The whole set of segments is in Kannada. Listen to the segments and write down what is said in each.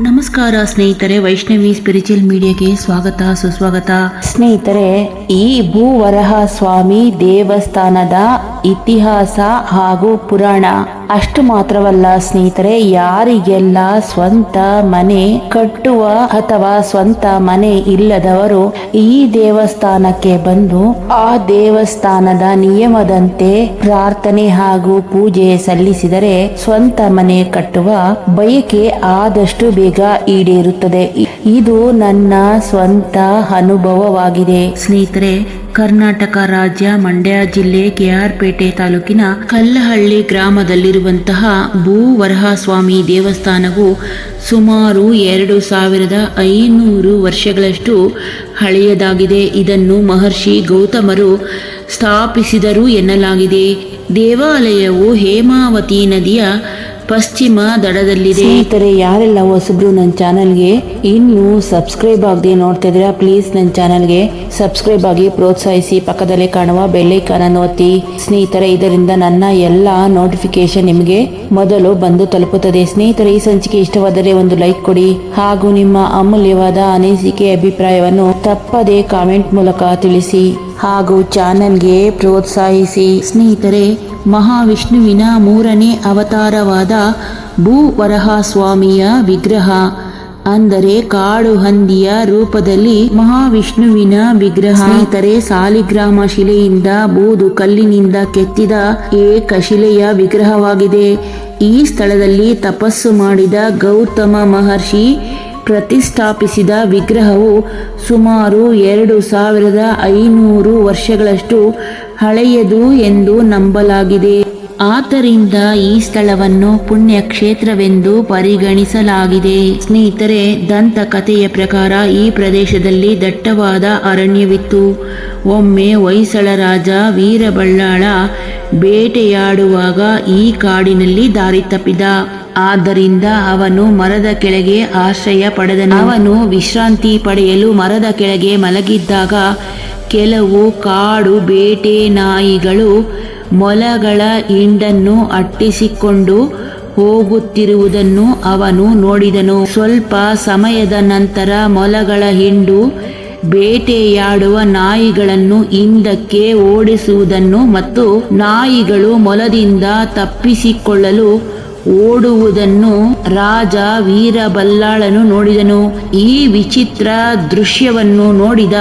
ನಮಸ್ಕಾರ ಸ್ನೇಹಿತರೆ ವೈಷ್ಣವಿ ಸ್ಪಿರಿಚುವಲ್ ಮೀಡಿಯಾಗೆ ಸ್ವಾಗತ ಸುಸ್ವಾಗತ. ಸ್ನೇಹಿತರೆ ಈ ಭೂವರಹ ಸ್ವಾಮಿ ದೇವಸ್ಥಾನದ ಇತಿಹಾಸ ಹಾಗೂ ಪುರಾಣ. ಅಷ್ಟು ಮಾತ್ರವಲ್ಲ ಸ್ನೇಹಿತರೆ, ಯಾರಿಗೆಲ್ಲ ಸ್ವಂತ ಮನೆ ಕಟ್ಟುವ ಅಥವಾ ಸ್ವಂತ ಮನೆ ಇಲ್ಲದವರು ಈ ದೇವಸ್ಥಾನಕ್ಕೆ ಬಂದು ಆ ದೇವಸ್ಥಾನದ ನಿಯಮದಂತೆ ಪ್ರಾರ್ಥನೆ ಹಾಗೂ ಪೂಜೆ ಸಲ್ಲಿಸಿದರೆ ಸ್ವಂತ ಮನೆ ಕಟ್ಟುವ ಬಯಕೆ ಆದಷ್ಟು ಬೇಗ ಈಡೇರುತ್ತದೆ. ಇದು ನನ್ನ ಸ್ವಂತ ಅನುಭವವಾಗಿದೆ. ಸ್ನೇಹಿತರೆ ಕರ್ನಾಟಕ ರಾಜ್ಯ, ಮಂಡ್ಯ ಜಿಲ್ಲೆ, ಕೆಆರ್ಪೇಟೆ ತಾಲೂಕಿನ ಕಲ್ಲಹಳ್ಳಿ ಗ್ರಾಮದಲ್ಲಿರುವಂತಹ ಭೂವರಹಸ್ವಾಮಿ ದೇವಸ್ಥಾನವು ಸುಮಾರು ಎರಡು ಸಾವಿರದ ಐನೂರು ವರ್ಷಗಳಷ್ಟು ಹಳೆಯದಾಗಿದೆ. ಇದನ್ನು ಮಹರ್ಷಿ ಗೌತಮರು ಸ್ಥಾಪಿಸಿದರು ಎನ್ನಲಾಗಿದೆ. ದೇವಾಲಯವು ಹೇಮಾವತಿ ನದಿಯ ಪಶ್ಚಿಮ ದಡದಲ್ಲಿದೆ. ಸ್ನೇಹಿತರೆ, ಯಾರೆಲ್ಲ ಹೊಸಬ್ರು ನನ್ನ ಚಾನಲ್ಗೆ ಇನ್ನು ಸಬ್ಸ್ಕ್ರೈಬ್ ಆಗದೆ ನೋಡ್ತಾ ಇದ್ದೀರಾ, ಪ್ಲೀಸ್ ನನ್ನ ಚಾನಲ್ಗೆ ಸಬ್ಸ್ಕ್ರೈಬ್ ಆಗಿ ಪ್ರೋತ್ಸಾಹಿಸಿ, ಪಕ್ಕದಲ್ಲಿ ಕಾಣುವ ಬೆಲ್ಲೈಕಾನ್ ಅನ್ನು ಒತ್ತಿ. ಸ್ನೇಹಿತರೆ, ಇದರಿಂದ ನನ್ನ ಎಲ್ಲ ನೋಟಿಫಿಕೇಶನ್ ನಿಮಗೆ ಮೊದಲು ಬಂದು ತಲುಪುತ್ತದೆ. ಸ್ನೇಹಿತರೆ, ಈ ಸಂಚಿಕೆ ಇಷ್ಟವಾದರೆ ಒಂದು ಲೈಕ್ ಕೊಡಿ ಹಾಗೂ ನಿಮ್ಮ ಅಮೂಲ್ಯವಾದ ಅನಿಸಿಕೆ ಅಭಿಪ್ರಾಯವನ್ನು ತಪ್ಪದೆ ಕಾಮೆಂಟ್ ಮೂಲಕ ತಿಳಿಸಿ ಹಾಗೂ ಚಾನಲ್ಗೆ ಪ್ರೋತ್ಸಾಹಿಸಿ. ಸ್ನೇಹಿತರೆ ಮಹಾವಿಷ್ಣುವಿನ ಮೂರನೇ ಅವತಾರವಾದ ಭೂವರಹ ಸ್ವಾಮಿಯ ವಿಗ್ರಹ. ಅಂದರೆ ಕಾಡು ಹಂದಿಯ ರೂಪದಲ್ಲಿ ಮಹಾವಿಷ್ಣುವಿನ ವಿಗ್ರಹ. ಇತರೆ ಸಾಲಿಗ್ರಾಮ ಶಿಲೆಯಿಂದ ಬೂದು ಕಲ್ಲಿನಿಂದ ಕೆತ್ತಿದ ಏಕಶಿಲೆಯ ವಿಗ್ರಹವಾಗಿದೆ. ಈ ಸ್ಥಳದಲ್ಲಿ ತಪಸ್ಸು ಮಾಡಿದ ಗೌತಮ ಮಹರ್ಷಿ ಪ್ರತಿಷ್ಠಾಪಿಸಿದ ವಿಗ್ರಹವು ಸುಮಾರು ಎರಡು ಸಾವಿರದ ಐನೂರು ವರ್ಷಗಳಷ್ಟು ಹಳೆಯದು ಎಂದು ನಂಬಲಾಗಿದೆ. ಆದ್ದರಿಂದ ಈ ಸ್ಥಳವನ್ನು ಪುಣ್ಯ ಕ್ಷೇತ್ರವೆಂದು ಪರಿಗಣಿಸಲಾಗಿದೆ. ಸ್ನೇಹಿತರೆ, ದಂತಕಥೆಯ ಪ್ರಕಾರ ಈ ಪ್ರದೇಶದಲ್ಲಿ ದಟ್ಟವಾದ ಅರಣ್ಯವಿತ್ತು. ಒಮ್ಮೆ ಹೊಯ್ಸಳ ರಾಜ ವೀರಬಳ್ಳಾಳ ಬೇಟೆಯಾಡುವಾಗ ಈ ಕಾಡಿನಲ್ಲಿ ದಾರಿ ತಪ್ಪಿದ ಆದ್ದರಿಂದ ಅವನು ಮರದ ಕೆಳಗೆ ಆಶ್ರಯ ಪಡೆದನು. ಅವನು ವಿಶ್ರಾಂತಿ ಪಡೆಯಲು ಮರದ ಕೆಳಗೆ ಮಲಗಿದ್ದಾಗ ಕೆಲವು ಕಾಡು ಬೇಟೆ ನಾಯಿಗಳು ಮೊಲಗಳ ಹಿಂಡನ್ನು ಅಟ್ಟಿಸಿಕೊಂಡು ಹೋಗುತ್ತಿರುವುದನ್ನು ಅವನು ನೋಡಿದನು. ಸ್ವಲ್ಪ ಸಮಯದ ನಂತರ ಮೊಲಗಳ ಹಿಂಡು ಬೇಟೆಯಾಡುವ ನಾಯಿಗಳನ್ನು ಹಿಂದಕ್ಕೆ ಓಡಿಸುವುದನ್ನು ಮತ್ತು ನಾಯಿಗಳು ಮೊಲದಿಂದ ತಪ್ಪಿಸಿಕೊಳ್ಳಲು ಓಡುವುದನ್ನು ರಾಜ ವೀರಬಲ್ಲಾಳನು ನೋಡಿದನು. ಈ ವಿಚಿತ್ರ ದೃಶ್ಯವನ್ನು ನೋಡಿದ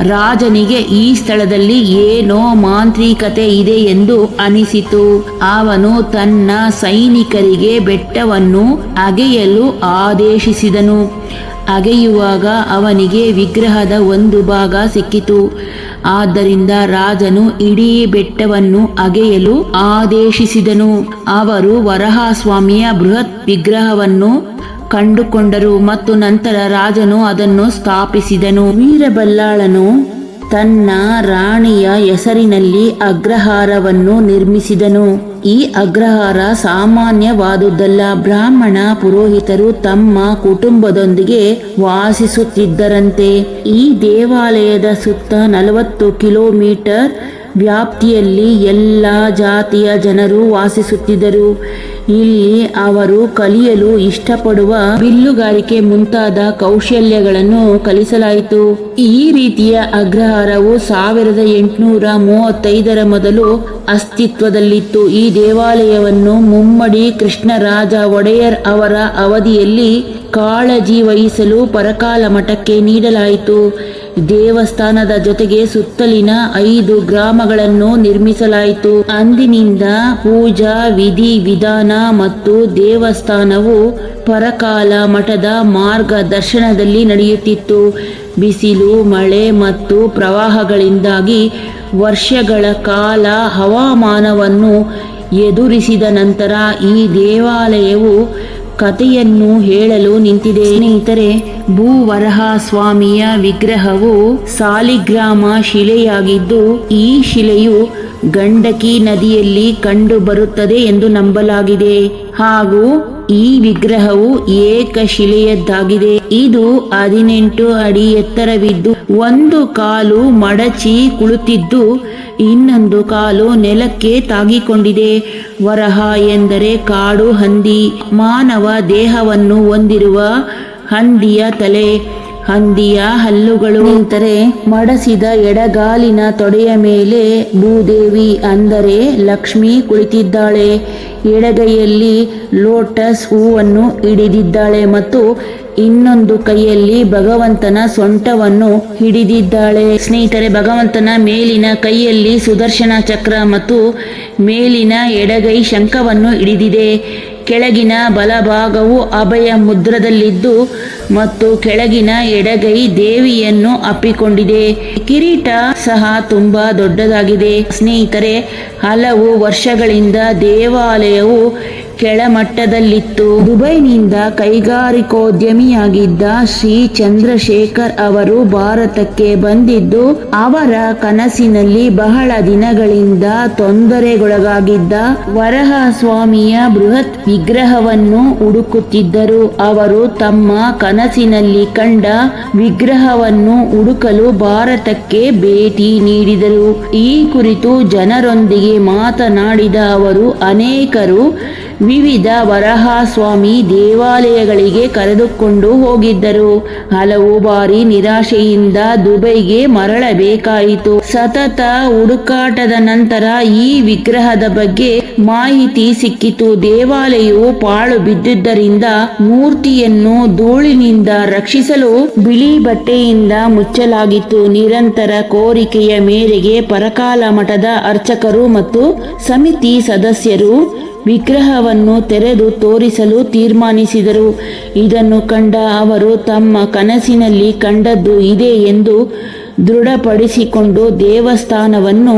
ರಾಜನಿಗೆ ಈ ಸ್ಥಳದಲ್ಲಿ ಏನೋ ಮಾಂತ್ರಿಕತೆ ಇದೆ ಎಂದು ಅನಿಸಿತು. ಅವನು ತನ್ನ ಸೈನಿಕರಿಗೆ ಬೆಟ್ಟವನ್ನು ಅಗೆಯಲು ಆದೇಶಿಸಿದನು. ಅಗೆಯುವಾಗ ಅವನಿಗೆ ವಿಗ್ರಹದ ಒಂದು ಭಾಗ ಸಿಕ್ಕಿತು. ಆದ್ದರಿಂದ ರಾಜನು ಇಡೀ ಬೆಟ್ಟವನ್ನು ಅಗೆಯಲು ಆದೇಶಿಸಿದನು. ಅವರು ವರಹಸ್ವಾಮಿಯ ಬೃಹತ್ ವಿಗ್ರಹವನ್ನು ಕಂಡುಕೊಂಡರು ಮತ್ತು ನಂತರ ರಾಜನು ಅದನ್ನು ಸ್ಥಾಪಿಸಿದನು. ವೀರಬಲ್ಲಾಳನು ತನ್ನ ರಾಣಿಯ ಹೆಸರಿನಲ್ಲಿ ಅಗ್ರಹಾರವನ್ನು ನಿರ್ಮಿಸಿದನು. ಈ ಅಗ್ರಹಾರ ಸಾಮಾನ್ಯವಾದುದಲ್ಲ. ಬ್ರಾಹ್ಮಣ ಪುರೋಹಿತರು ತಮ್ಮ ಕುಟುಂಬದೊಂದಿಗೆ ವಾಸಿಸುತ್ತಿದ್ದರಂತೆ. ಈ ದೇವಾಲಯದ ಸುತ್ತ ನಲವತ್ತು ಕಿಲೋಮೀಟರ್ ವ್ಯಾಪ್ತಿಯಲ್ಲಿ ಎಲ್ಲ ಜಾತಿಯ ಜನರು ವಾಸಿಸುತ್ತಿದ್ದರು. ಇಲ್ಲಿ ಅವರು ಕಲಿಯಲು ಇಷ್ಟಪಡುವ ಬಿಲ್ಲುಗಾರಿಕೆ ಮುಂತಾದ ಕೌಶಲ್ಯಗಳನ್ನು ಕಲಿಸಲಾಯಿತು. ಈ ರೀತಿಯ ಅಗ್ರಹಾರವು ಸಾವಿರದ ಎಂಟುನೂರ ಮೂವತ್ತೈದರ ಮೊದಲು ಅಸ್ತಿತ್ವದಲ್ಲಿತ್ತು. ಈ ದೇವಾಲಯವನ್ನು ಮುಮ್ಮಡಿ ಕೃಷ್ಣರಾಜ ಒಡೆಯರ್ ಅವರ ಅವಧಿಯಲ್ಲಿ ಕಾಳಜಿ ವಹಿಸಲು ಪರಕಾಲ ಮಠಕ್ಕೆ ನೀಡಲಾಯಿತು. ದೇವಸ್ಥಾನದ ಜೊತೆಗೆ ಸುತ್ತಲಿನ ಐದು ಗ್ರಾಮಗಳನ್ನು ನಿರ್ಮಿಸಲಾಯಿತು. ಅಂದಿನಿಂದ ಪೂಜಾ ವಿಧಿ ವಿಧಾನ ಮತ್ತು ದೇವಸ್ಥಾನವು ಪರಕಾಲ ಮಠದ ಮಾರ್ಗದರ್ಶನದಲ್ಲಿ ನಡೆಯುತ್ತಿತ್ತು. ಬಿಸಿಲು, ಮಳೆ ಮತ್ತು ಪ್ರವಾಹಗಳಿಂದಾಗಿ ವರ್ಷಗಳ ಕಾಲ ಹವಾಮಾನವನ್ನು ಎದುರಿಸಿದ ನಂತರ ಈ ದೇವಾಲಯವು ಕಥೆಯನ್ನು ಹೇಳಲು ನಿಂತಿದೆ. ಸ್ನೇಹಿತರೆ, ಭೂವರಹ ಸ್ವಾಮಿಯ ವಿಗ್ರಹವು ಸಾಲಿಗ್ರಾಮ ಶಿಲೆಯಾಗಿದ್ದು, ಈ ಶಿಲೆಯು ಗಂಡಕಿ ನದಿಯಲ್ಲಿ ಕಂಡುಬರುತ್ತದೆ ಎಂದು ನಂಬಲಾಗಿದೆ. ಹಾಗೂ ಈ ವಿಗ್ರಹವು ಏಕಶಿಲೆಯದ್ದಾಗಿದೆ ಇದು ಹದಿನೆಂಟು ಅಡಿ ಎತ್ತರವಿದ್ದು, ಒಂದು ಕಾಲು ಮಡಚಿ ಕುಳಿತಿದ್ದು, ಇನ್ನೊಂದು ಕಾಲು ನೆಲಕ್ಕೆ ತಾಗಿಕೊಂಡಿದೆ. ವರಹ ಎಂದರೆ ಕಾಡು ಹಂದಿ, ಮಾನವ ದೇಹವನ್ನು ಹೊಂದಿರುವ ಹಂದಿಯ ತಲೆ. ಹಂದಿಯ ಹಲ್ಲುಗಳು ನಿಂತರೆ ಮಡಸಿದ ಎಡಗಾಲಿನ ತೊಡೆಯ ಮೇಲೆ ಭೂದೇವಿ ಅಂದರೆ ಲಕ್ಷ್ಮಿ ಕುಳಿತಿದ್ದಾಳೆ. ಎಡಗೈಯಲ್ಲಿ ಲೋಟಸ್ ಹೂವನ್ನು ಹಿಡಿದಿದ್ದಾಳೆ ಮತ್ತು ಇನ್ನೊಂದು ಕೈಯಲ್ಲಿ ಭಗವಂತನ ಸೊಂಟವನ್ನು ಹಿಡಿದಿದ್ದಾಳೆ. ಸ್ನೇಹಿತರೆ, ಭಗವಂತನ ಮೇಲಿನ ಕೈಯಲ್ಲಿ ಸುದರ್ಶನ ಚಕ್ರ ಮತ್ತು ಮೇಲಿನ ಎಡಗೈ ಶಂಖವನ್ನು ಹಿಡಿದಿದೆ. ಕೆಳಗಿನ ಬಲಭಾಗವು ಅಭಯ ಮುದ್ರದಲ್ಲಿದ್ದು ಮತ್ತು ಕೆಳಗಿನ ಎಡಗೈ ದೇವಿಯನ್ನು ಅಪ್ಪಿಕೊಂಡಿದೆ. ಕಿರೀಟ ಸಹ ತುಂಬಾ ದೊಡ್ಡದಾಗಿದೆ. ಸ್ನೇಹಿತರೆ, ಹಲವು ವರ್ಷಗಳಿಂದ ದೇವಾಲಯವು ಕೆಳಮಟ್ಟದಲ್ಲಿತ್ತು. ದುಬೈನಿಂದ ಕೈಗಾರಿಕೋದ್ಯಮಿಯಾಗಿದ್ದ ಶ್ರೀ ಚಂದ್ರಶೇಖರ್ ಅವರು ಭಾರತಕ್ಕೆ ಬಂದಿದ್ದು, ಅವರ ಕನಸಿನಲ್ಲಿ ಬಹಳ ದಿನಗಳಿಂದ ತೊಂದರೆಗೊಳಗಾಗಿದ್ದ ವರಹ ಸ್ವಾಮಿಯ ಬೃಹತ್ ವಿಗ್ರಹವನ್ನು ಹುಡುಕುತ್ತಿದ್ದರು. ಅವರು ತಮ್ಮ ಕನಸಿನಲ್ಲಿ ಕಂಡ ವಿಗ್ರಹವನ್ನು ಹುಡುಕಲು ಭಾರತಕ್ಕೆ ಭೇಟಿ ನೀಡಿದರು. ಈ ಕುರಿತು ಜನರೊಂದಿಗೆ ಮಾತನಾಡಿದ ಅವರು, ಅನೇಕರು ವಿವಿಧ ವರಹಸ್ವಾಮಿ ದೇವಾಲಯಗಳಿಗೆ ಕರೆದುಕೊಂಡು ಹೋಗಿದ್ದರು. ಹಲವು ಬಾರಿ ನಿರಾಶೆಯಿಂದ ದುಬೈಗೆ ಮರಳಬೇಕಾಯಿತು. ಸತತ ಹುಡುಕಾಟದ ನಂತರ ಈ ವಿಗ್ರಹದ ಬಗ್ಗೆ ಮಾಹಿತಿ ಸಿಕ್ಕಿತು. ದೇವಾಲಯವು ಪಾಳು ಬಿದ್ದಿದ್ದರಿಂದ ಮೂರ್ತಿಯನ್ನು ಧೂಳಿನಿಂದ ರಕ್ಷಿಸಲು ಬಿಳಿ ಬಟ್ಟೆಯಿಂದ ಮುಚ್ಚಲಾಗಿತ್ತು. ನಿರಂತರ ಕೋರಿಕೆಯ ಮೇರೆಗೆ ಪರಕಾಲ ಮಠದ ಅರ್ಚಕರು ಮತ್ತು ಸಮಿತಿ ಸದಸ್ಯರು ವಿಗ್ರಹವನ್ನು ತೆರೆದು ತೋರಿಸಲು ತೀರ್ಮಾನಿಸಿದರು. ಇದನ್ನು ಕಂಡ ಅವರು ತಮ್ಮ ಕನಸಿನಲ್ಲಿ ಕಂಡದ್ದು ಇದೆ ಎಂದು ದೃಢಪಡಿಸಿಕೊಂಡು ದೇವಸ್ಥಾನವನ್ನು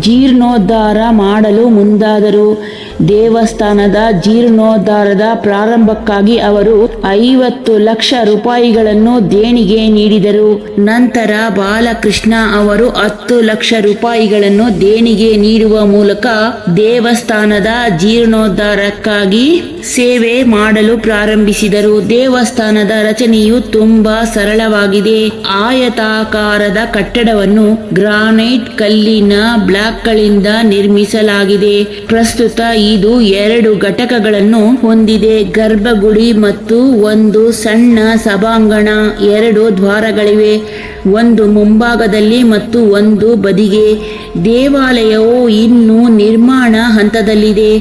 ಜೀರ್ಣೋದ್ಧಾರ ಮಾಡಲು ಮುಂದಾದರು. ದೇವಸ್ಥಾನದ ಜೀರ್ಣೋದ್ಧಾರದ ಪ್ರಾರಂಭಕ್ಕಾಗಿ ಅವರು ಐವತ್ತು ಲಕ್ಷ ರೂಪಾಯಿಗಳನ್ನು ದೇಣಿಗೆ ನೀಡಿದರು. ನಂತರ ಬಾಲಕೃಷ್ಣ ಅವರು ಹತ್ತು ಲಕ್ಷ ರೂಪಾಯಿಗಳನ್ನು ದೇಣಿಗೆ ನೀಡುವ ಮೂಲಕ ದೇವಸ್ಥಾನದ ಜೀರ್ಣೋದ್ಧಾರಕ್ಕಾಗಿ ಸೇವೆ ಮಾಡಲು ಪ್ರಾರಂಭಿಸಿದರು. ದೇವಸ್ಥಾನದ ರಚನೆಯು ತುಂಬಾ ಸರಳವಾಗಿದೆ. ಆಯತಾಕಾರದ ಕಟ್ಟಡವನ್ನು ಗ್ರಾನೈಟ್ ಕಲ್ಲಿನ ಬ್ಲಾಕ್ಗಳಿಂದ ನಿರ್ಮಿಸಲಾಗಿದೆ. ಪ್ರಸ್ತುತ ಇದು ಎರಡು ಘಟಕಗಳನ್ನು ಹೊಂದಿದೆ. ಗರ್ಭಗುಡಿ ಮತ್ತು ಒಂದು ಸಣ್ಣ ಸಭಾಂಗಣ ಎರಡು ದ್ವಾರಗಳಿವೆ. ಒಂದು ಮುಂಭಾಗದಲ್ಲಿ ಮತ್ತು ಒಂದು ಬದಿಗೆ. ದೇವಾಲಯವು ಇನ್ನೂ ನಿರ್ಮಾಣ ಹಂತದಲ್ಲಿದೆ.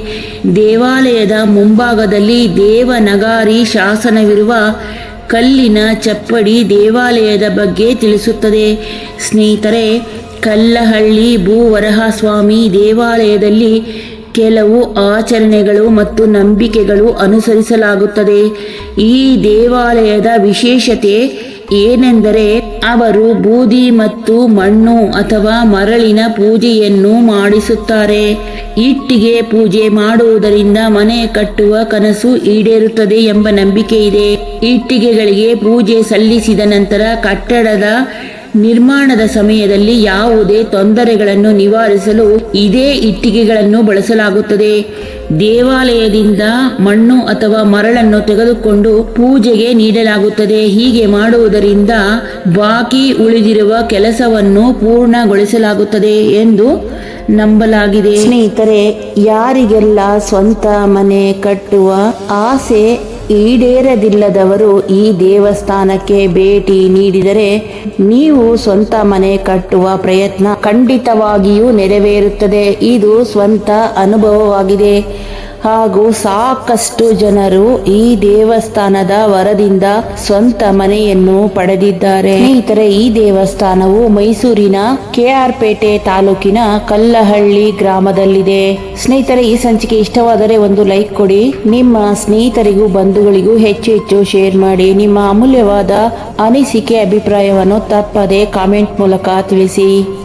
ದೇವಾಲಯದ ಮುಂಭಾಗದಲ್ಲಿ ದೇವನಗಾರಿ ಶಾಸನವಿರುವ ಕಲ್ಲಿನ ಚಪ್ಪಡಿ ದೇವಾಲಯದ ಬಗ್ಗೆ ತಿಳಿಸುತ್ತದೆ. ಸ್ನೇಹಿತರೆ, ಕಲ್ಲಹಳ್ಳಿ ಭೂವರಹಸ್ವಾಮಿ ದೇವಾಲಯದಲ್ಲಿ ಕೆಲವು ಆಚರಣೆಗಳು ಮತ್ತು ನಂಬಿಕೆಗಳು ಅನುಸರಿಸಲಾಗುತ್ತದೆ. ಈ ದೇವಾಲಯದ ವಿಶೇಷತೆ ಏನೆಂದರೆ ಅವರು ಬೂದಿ ಮತ್ತು ಮಣ್ಣು ಅಥವಾ ಮರಳಿನ ಪೂಜೆಯನ್ನು ಮಾಡಿಸುತ್ತಾರೆ. ಇಟ್ಟಿಗೆ ಪೂಜೆ ಮಾಡುವುದರಿಂದ ಮನೆ ಕಟ್ಟುವ ಕನಸು ಈಡೇರುತ್ತದೆ ಎಂಬ ನಂಬಿಕೆ ಇದೆ ಇಟ್ಟಿಗೆಗಳಿಗೆ ಪೂಜೆ ಸಲ್ಲಿಸಿದ ನಂತರ ಕಟ್ಟಡದ ನಿರ್ಮಾಣದ ಸಮಯದಲ್ಲಿ ಯಾವುದೇ ತೊಂದರೆಗಳನ್ನು ನಿವಾರಿಸಲು ಇದೇ ಇಟ್ಟಿಗೆಗಳನ್ನು ಬಳಸಲಾಗುತ್ತದೆ. ದೇವಾಲಯದಿಂದ ಮಣ್ಣು ಅಥವಾ ಮರಳನ್ನು ತೆಗೆದುಕೊಂಡು ಪೂಜೆಗೆ ನೀಡಲಾಗುತ್ತದೆ. ಹೀಗೆ ಮಾಡುವುದರಿಂದ ಬಾಕಿ ಉಳಿದಿರುವ ಕೆಲಸವನ್ನು ಪೂರ್ಣಗೊಳಿಸಲಾಗುತ್ತದೆ ಎಂದು ನಂಬಲಾಗಿದೆ. ಸ್ನೇಹಿತರೆ, ಯಾರಿಗೆಲ್ಲ ಸ್ವಂತ ಮನೆ ಕಟ್ಟುವ ಆಸೆ ಈಡೇರದಿಲ್ಲದವರು ಈ ದೇವಸ್ಥಾನಕ್ಕೆ ಭೇಟಿ ನೀಡಿದರೆ ನೀವು ಸ್ವಂತ ಮನೆ ಕಟ್ಟುವ ಪ್ರಯತ್ನ ಖಂಡಿತವಾಗಿಯೂ ನೆರವೇರುತ್ತದೆ. ಇದು ಸ್ವಂತ ಅನುಭವವಾಗಿದೆ. ಹಾಗೂ ಸಾಕಷ್ಟು ಜನರು ಈ ದೇವಸ್ಥಾನದ ವರದಿಂದ ಸ್ವಂತ ಮನೆಯನ್ನು ಪಡೆದಿದ್ದಾರೆ. ಸ್ನೇಹಿತರೆ, ಈ ದೇವಸ್ಥಾನವು ಮೈಸೂರಿನ ಕೆಆರ್ ಪೇಟೆ ತಾಲೂಕಿನ ಕಲ್ಲಹಳ್ಳಿ ಗ್ರಾಮದಲ್ಲಿದೆ. ಸ್ನೇಹಿತರೆ, ಈ ಸಂಚಿಕೆ ಇಷ್ಟವಾದರೆ ಒಂದು ಲೈಕ್ ಕೊಡಿ. ನಿಮ್ಮ ಸ್ನೇಹಿತರಿಗೂ, ಬಂಧುಗಳಿಗೂ ಹೆಚ್ಚು ಹೆಚ್ಚು ಶೇರ್ ಮಾಡಿ. ನಿಮ್ಮ ಅಮೂಲ್ಯವಾದ ಅನಿಸಿಕೆ, ಅಭಿಪ್ರಾಯವನ್ನು ತಪ್ಪದೆ ಕಾಮೆಂಟ್ ಮೂಲಕ ತಿಳಿಸಿ.